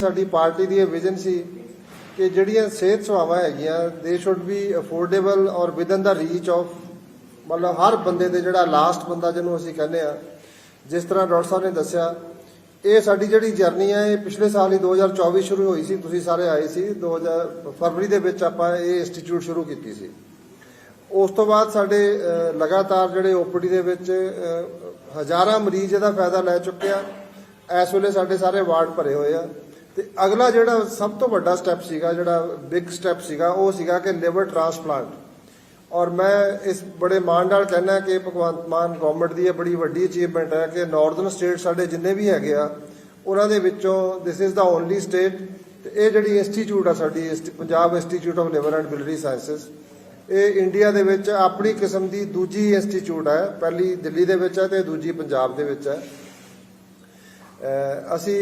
ਸਾਡੀ ਪਾਰਟੀ ਦੀ ਇਹ ਵਿਜ਼ਨ ਸੀ ਕਿ ਜਿਹੜੀਆਂ ਸਿਹਤ ਸੇਵਾਵਾਂ ਹੈਗੀਆਂ ਦੇ ਸ਼ੁੱਡ ਬੀ ਅਫੋਰਡੇਬਲ ਔਰ ਵਿਦਨ ਦਾ ਰੀਚ ਆਫ ਮਤਲਬ ਹਰ ਬੰਦੇ ਦੇ ਜਿਹੜਾ ਲਾਸਟ ਬੰਦਾ ਜਿਹਨੂੰ ਅਸੀਂ ਕਹਿੰਦੇ ਆ ਜਿਸ ਤਰ੍ਹਾਂ ਡਾਕਟਰ ਸਾਹਿਬ ਨੇ ਦੱਸਿਆ, ਇਹ ਸਾਡੀ ਜਿਹੜੀ ਜਰਨੀ ਹੈ ਇਹ ਪਿਛਲੇ ਸਾਲ ਹੀ 2024 ਸ਼ੁਰੂ ਹੋਈ ਸੀ, ਤੁਸੀਂ ਸਾਰੇ ਆਏ ਸੀ 2000 ਫਰਵਰੀ ਦੇ ਵਿੱਚ ਆਪਾਂ ਇਹ ਇੰਸਟੀਚਿਊਟ ਸ਼ੁਰੂ ਕੀਤੀ ਸੀ। ਉਸ ਤੋਂ ਬਾਅਦ ਸਾਡੇ ਲਗਾਤਾਰ ਜਿਹੜੇ ਓਪੀਡੀ ਦੇ ਵਿੱਚ ਹਜ਼ਾਰਾਂ ਮਰੀਜ਼ ਇਹਦਾ ਫਾਇਦਾ ਲੈ ਚੁੱਕੇ ਆ, ਇਸ ਵੇਲੇ ਸਾਡੇ ਸਾਰੇ ਵਾਰਡ ਭਰੇ ਹੋਏ ਆ। ਤੇ ਅਗਲਾ ਜਿਹੜਾ ਸਭ ਤੋਂ ਵੱਡਾ ਸਟੈਪ ਸੀਗਾ, ਜਿਹੜਾ ਬਿਗ ਸਟੈਪ ਸੀਗਾ, ਉਹ ਸੀਗਾ ਕਿ ਲਿਵਰ ਟ੍ਰਾਂਸਪਲਾਂਟ ਔਰ ਮੈਂ ਇਸ ਬੜੇ ਮਾਣ ਨਾਲ ਕਹਿਣਾ ਕਿ ਭਗਵੰਤ ਮਾਨ ਗਵਰਨਮੈਂਟ ਦੀ ਇਹ ਬੜੀ ਵੱਡੀ ਅਚੀਵਮੈਂਟ ਹੈ ਕਿ ਨਾਰਥਰਨ ਸਟੇਟ ਸਾਡੇ ਜਿੰਨੇ ਵੀ ਹੈਗੇ ਆ, ਉਹਨਾਂ ਦੇ ਵਿੱਚੋਂ this is the only state ਤੇ ਇਹ ਜਿਹੜੀ ਇੰਸਟੀਚਿਊਟ ਆ ਸਾਡੀ, insti- Punjab institute of liver and biliary sciences ਇਹ ਇੰਡੀਆ ਦੇ ਵਿੱਚ ਆਪਣੀ ਕਿਸਮ ਦੀ ਦੂਜੀ ਇੰਸਟੀਚਿਊਟ ਹੈ, ਪਹਿਲੀ ਦਿੱਲੀ ਦੇ ਵਿੱਚ ਹੈ ਤੇ ਦੂਜੀ ਪੰਜਾਬ ਦੇ ਵਿੱਚ ਹੈ। ਅਸੀਂ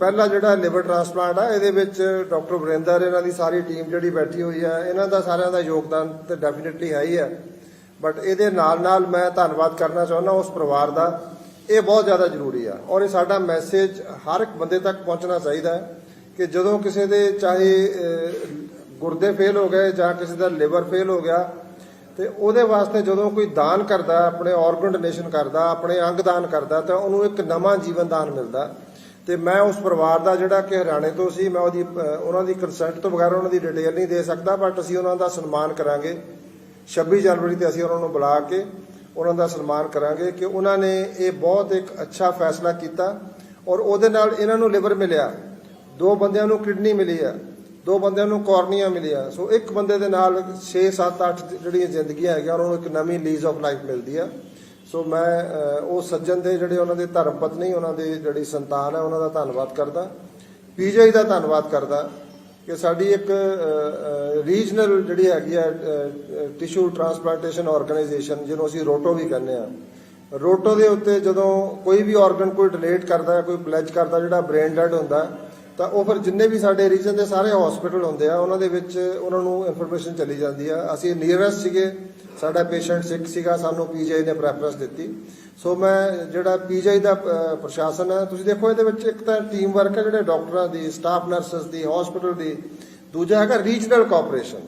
ਪਹਿਲਾ ਜਿਹੜਾ ਲਿਵਰ ਟ੍ਰਾਂਸਪਲਾਂਟ ਆ, ਇਹਦੇ ਵਿੱਚ ਡਾਕਟਰ ਵਰਿੰਦਰ ਇਹਨਾਂ ਦੀ ਸਾਰੀ ਟੀਮ ਜਿਹੜੀ ਬੈਠੀ ਹੋਈ ਹੈ ਇਹਨਾਂ ਦਾ ਸਾਰਿਆਂ ਦਾ ਯੋਗਦਾਨ ਤੇ ਡੈਫੀਨਿਟਲੀ ਹੈ ਹੀ ਹੈ ਬਟ ਇਹਦੇ ਨਾਲ ਨਾਲ ਮੈਂ ਧੰਨਵਾਦ ਕਰਨਾ ਚਾਹੁੰਦਾ ਉਸ ਪਰਿਵਾਰ ਦਾ। ਇਹ ਬਹੁਤ ਜ਼ਿਆਦਾ ਜ਼ਰੂਰੀ ਆ ਔਰ ਇਹ ਸਾਡਾ ਮੈਸੇਜ ਹਰ ਇੱਕ ਬੰਦੇ ਤੱਕ ਪਹੁੰਚਣਾ ਚਾਹੀਦਾ ਹੈ ਕਿ ਜਦੋਂ ਕਿਸੇ ਦੇ ਚਾਹੇ ਗੁਰਦੇ ਫੇਲ ਹੋ ਗਏ ਜਾਂ ਕਿਸੇ ਦਾ ਲਿਵਰ ਫੇਲ ਹੋ ਗਿਆ ਤੇ ਉਹਦੇ ਵਾਸਤੇ ਜਦੋਂ ਕੋਈ ਦਾਨ ਕਰਦਾ, ਆਪਣੇ ਆਰਗਨ ਡੋਨੇਸ਼ਨ ਕਰਦਾ, ਆਪਣੇ ਅੰਗ ਦਾਨ ਕਰਦਾ, ਤਾਂ ਉਹਨੂੰ ਇੱਕ ਨਵਾਂ ਜੀਵਨ ਦਾਨ ਮਿਲਦਾ। ਤੇ ਮੈਂ ਉਸ ਪਰਿਵਾਰ ਦਾ ਜਿਹੜਾ ਕਿ ਹਰਿਆਣੇ ਤੋਂ ਸੀ, ਮੈਂ ਉਹਦੀ, ਉਹਨਾਂ ਦੀ ਕੰਸੈਂਟ ਤੋਂ ਬਗੈਰ ਉਹਨਾਂ ਦੀ ਡਿਟੇਲ ਨਹੀਂ ਦੇ ਸਕਦਾ ਬਟ ਅਸੀਂ ਉਹਨਾਂ ਦਾ ਸਨਮਾਨ ਕਰਾਂਗੇ। 26 ਜਨਵਰੀ ਤੇ ਅਸੀਂ ਉਹਨਾਂ ਨੂੰ ਬੁਲਾ ਕੇ ਉਹਨਾਂ ਦਾ ਸਨਮਾਨ ਕਰਾਂਗੇ ਕਿ ਉਹਨਾਂ ਨੇ ਇਹ ਬਹੁਤ ਇੱਕ ਅੱਛਾ ਫੈਸਲਾ ਕੀਤਾ ਔਰ ਉਹਦੇ ਨਾਲ ਇਹਨਾਂ ਨੂੰ ਲਿਵਰ ਮਿਲਿਆ। ਦੋ ਬੰਦਿਆਂ ਨੂੰ ਕਿਡਨੀ ਮਿਲੀ ਆ। ਦੋ ਬੰਦਿਆਂ ਨੂੰ ਕੋਰਨੀਆ ਮਿਲਿਆ। ਸੋ ਇੱਕ ਬੰਦੇ ਦੇ ਨਾਲ 6 7 8 ਜਿਹੜੀਆਂ ਜ਼ਿੰਦਗੀਆਂ ਹੈਗੀਆਂ ਉਹਨਾਂ ਨੂੰ ਇੱਕ ਨਵੀਂ ਲੀਜ਼ ਆਫ ਲਾਈਫ ਮਿਲਦੀ ਆ। ਸੋ ਮੈਂ ਉਹ ਸੱਜਣ ਦੇ ਜਿਹੜੇ ਉਹਨਾਂ ਦੇ ਧਰਮ ਪਤਨੀ, ਉਹਨਾਂ ਦੀ ਜਿਹੜੀ ਸੰਤਾਨ ਹੈ ਉਹਨਾਂ ਦਾ ਧੰਨਵਾਦ ਕਰਦਾ। ਪੀਜੀਆਈ ਦਾ ਧੰਨਵਾਦ ਕਰਦਾ ਕਿ ਸਾਡੀ ਇੱਕ ਰੀਜਨਲ ਜਿਹੜੀ ਹੈਗੀ ਆ ਟਿਸ਼ੂ ਟ੍ਰਾਂਸਪਲਾਂਟੇਸ਼ਨ ਆਰਗੇਨਾਈਜੇਸ਼ਨ ਜਿਹਨੂੰ ਅਸੀਂ ਰੋਟੋ ਵੀ ਕਹਿੰਦੇ ਆ। ਰੋਟੋ ਦੇ ਉੱਤੇ ਜਦੋਂ ਕੋਈ ਵੀ ਆਰਗਨ ਕੋਈ ਡੋਨੇਟ ਕਰਦਾ, ਕੋਈ ਪਲੇਜ ਕਰਦਾ, ਜਿਹੜਾ ਬ੍ਰੇਨ ਡੈਡ ਹੁੰਦਾ ਤਾਂ ਉਹ ਫਿਰ ਜਿੰਨੇ ਵੀ ਸਾਡੇ ਰੀਜਨ ਦੇ ਸਾਰੇ ਹਸਪੀਟਲ ਹੁੰਦੇ ਆ, ਉਹਨਾਂ ਦੇ ਵਿੱਚ ਉਹਨਾਂ ਨੂੰ ਇਨਫੋਰਮੇਸ਼ਨ ਚਲੀ ਜਾਂਦੀ ਆ। ਅਸੀਂ ਨੀਅਰੈਸਟ ਸੀਗੇ, ਸਾਡਾ ਪੇਸ਼ੈਂਟ ਸਿੱਖ ਸੀਗਾ, ਸਾਨੂੰ ਪੀਜੀਆਈ ਨੇ ਪ੍ਰੈਫਰੈਂਸ ਦਿੱਤੀ। ਸੋ ਮੈਂ ਜਿਹੜਾ ਪੀਜੀਆਈ ਦਾ ਪ੍ਰਸ਼ਾਸਨ ਹੈ ਤੁਸੀਂ ਦੇਖੋ ਇਹਦੇ ਵਿੱਚ ਇੱਕ ਤਾਂ ਟੀਮ ਵਰਕ ਹੈ ਜਿਹੜੇ ਡਾਕਟਰਾਂ ਦੀ ਸਟਾਫ ਨਰਸਸ ਦੀ ਹਸਪੀਟਲ ਦੀ, ਦੂਜਾ ਹੈਗਾ ਰੀਜਨਲ ਕੋਆਪਰੇਸ਼ਨ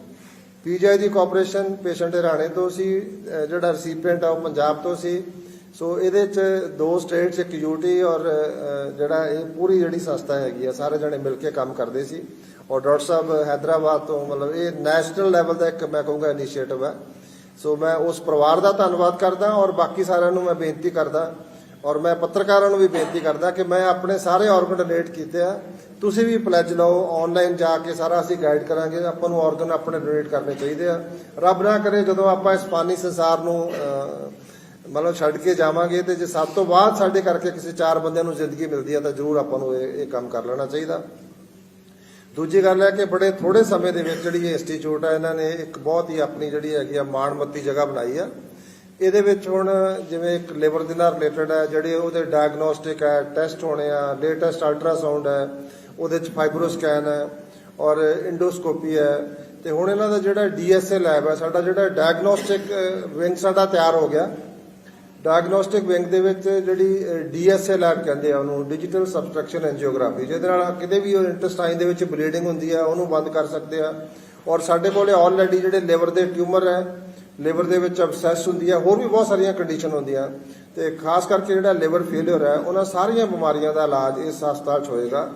ਪੀਜੀਆਈ ਦੀ ਕੋਆਪਰੇਸ਼ਨ ਪੇਸ਼ੈਂਟ ਹਰਿਆਣੇ ਤੋਂ ਸੀ ਜਿਹੜਾ ਰੈਸੀਪੀਐਂਟ ਆ ਉਹ ਪੰਜਾਬ ਤੋਂ ਸੀ। ਸੋ ਇਹਦੇ ਚ ਦੋ ਸਟੇਟਸ ਇੱਕ ਯੂਟੀ ਔਰ ਜਿਹੜਾ ਇਹ ਪੂਰੀ ਜਿਹੜੀ ਸੰਸਥਾ ਹੈਗੀ ਆ, ਸਾਰੇ ਜਣੇ ਮਿਲ ਕੇ ਕੰਮ ਕਰਦੇ ਸੀ। ਔਰ ਡਾਕਟਰ ਸਾਹਿਬ ਹੈਦਰਾਬਾਦ ਤੋਂ ਮਤਲਬ ਇਹ ਨੈਸ਼ਨਲ ਲੈਵਲ ਦਾ ਇੱਕ ਮੈਂ ਕਹੂੰਗਾ ਇਨੀਸ਼ੀਏਟਿਵ ਹੈ ਸੋ ਮੈਂ ਉਸ ਪਰਿਵਾਰ ਦਾ ਧੰਨਵਾਦ ਕਰਦਾ ਔਰ ਬਾਕੀ ਸਾਰਿਆਂ ਨੂੰ ਮੈਂ ਬੇਨਤੀ ਕਰਦਾ ਔਰ ਮੈਂ ਪੱਤਰਕਾਰਾਂ ਨੂੰ ਵੀ ਬੇਨਤੀ ਕਰਦਾ ਕਿ ਮੈਂ ਆਪਣੇ ਸਾਰੇ ਆਰਗਨ ਡੋਨੇਟ ਕੀਤੇ ਆ। ਤੁਸੀਂ ਵੀ ਪਲੇਜ ਲਓ ਆਨਲਾਈਨ ਜਾ ਕੇ ਸਾਰਾ ਅਸੀਂ ਗਾਈਡ ਕਰਾਂਗੇ, ਆਪਾਂ ਨੂੰ ਆਰਗਨ ਆਪਣੇ ਡੋਨੇਟ ਕਰਨੇ ਚਾਹੀਦੇ ਆ। ਰੱਬ ਨਾ ਕਰੇ ਜਦੋਂ ਆਪਾਂ ਇਸ ਫਾਨੀ ਸੰਸਾਰ ਨੂੰ ਮਤਲਬ ਛੱਡ ਕੇ ਜਾਵਾਂਗੇ ਤੇ ਜੇ ਸਭ ਤੋਂ ਬਾਅਦ ਸਾਡੇ ਕਰਕੇ ਕਿਸੇ ਚਾਰ ਬੰਦਿਆਂ ਨੂੰ ਜ਼ਿੰਦਗੀ ਮਿਲਦੀ ਹੈ ਤਾਂ ਜ਼ਰੂਰ ਆਪਾਂ ਨੂੰ ਇਹ ਕੰਮ ਕਰ ਲੈਣਾ ਚਾਹੀਦਾ। ਦੂਜੀ ਗੱਲ ਹੈ ਕਿ ਬੜੇ ਥੋੜੇ ਸਮੇਂ ਦੇ ਵਿੱਚ ਜਿਹੜੀ ਇਹ ਇੰਸਟੀਚਿਊਟ ਹੈ ਇਹਨਾਂ ਨੇ ਇੱਕ ਬਹੁਤ ਹੀ ਆਪਣੀ ਜਿਹੜੀ ਹੈਗੀ ਆ ਮਾਣਮੱਤੀ ਜਗ੍ਹਾ ਬਣਾਈ ਆ। ਇਹਦੇ ਵਿੱਚ ਹੁਣ ਜਿਵੇਂ ਇੱਕ ਲਿਵਰ ਦੇ ਨਾਲ ਰਿਲੇਟਡ ਹੈ ਜਿਹੜੇ ਉਹਦੇ ਡਾਇਗਨੋਸਟਿਕ ਹੈ ਟੈਸਟ ਹੋਣੇ ਆ ਲੇਟੈਸਟ ਅਲਟਰਾਸਾਊਂਡ ਹੈ ਉਹਦੇ ਚ ਫਾਈਬਰੋਸਕੈਨ ਹੈ ਔਰ ਇੰਡੋਸਕੋਪੀ ਹੈ ਤੇ ਹੁਣ ਇਹਨਾਂ ਦਾ ਜਿਹੜਾ ਡੀਐਸਏ ਲੈਬ ਹੈ ਸਾਡਾ ਜਿਹੜਾ ਡਾਇਗਨੋਸਟਿਕ ਵਿੰਗ ਸਾਡਾ ਤਿਆਰ ਹੋ ਗਿਆ। ਡਾਇਗਨੋਸਟਿਕ ਵਿੰਗ ਦੇ ਵਿੱਚ ਜਿਹੜੀ ਡੀਐਸਏ ਲੈਬ ਕਹਿੰਦੇ ਆ, ਉਹਨੂੰ ਡਿਜੀਟਲ ਸਬਸਟ੍ਰਕਸ਼ਨ ਐਂਜੀਓਗ੍ਰਾਫੀ ਜਿਹਦੇ ਨਾਲ ਕਿਤੇ ਵੀ ਇੰਟੈਸਟਾਈਨ ਦੇ ਵਿੱਚ ਬਲੀਡਿੰਗ ਹੁੰਦੀ ਆ, ਉਹਨੂੰ ਬੰਦ ਕਰ ਸਕਦੇ ਆ। ਔਰ ਸਾਡੇ ਕੋਲੇ ਆਲਰੇਡੀ ਜਿਹੜੇ ਲਿਵਰ ਦੇ ਟਿਊਮਰ ਹੈ ਲਿਵਰ ਦੇ ਵਿੱਚ ਅਬਸੈਸ ਹੁੰਦੀ ਆ, ਹੋਰ ਵੀ ਬਹੁਤ ਸਾਰੀਆਂ ਕੰਡੀਸ਼ਨ ਹੁੰਦੀਆਂ। ਤੇ ਖਾਸ ਕਰਕੇ ਜਿਹੜਾ ਲਿਵਰ ਫੇਲਿਅਰ ਹੈ, ਉਹਨਾਂ ਸਾਰੀਆਂ ਬਿਮਾਰੀਆਂ ਦਾ ਇਲਾਜ ਇਸ ਹਸਪਤਾਲ 'ਚ ਹੋਏਗਾ।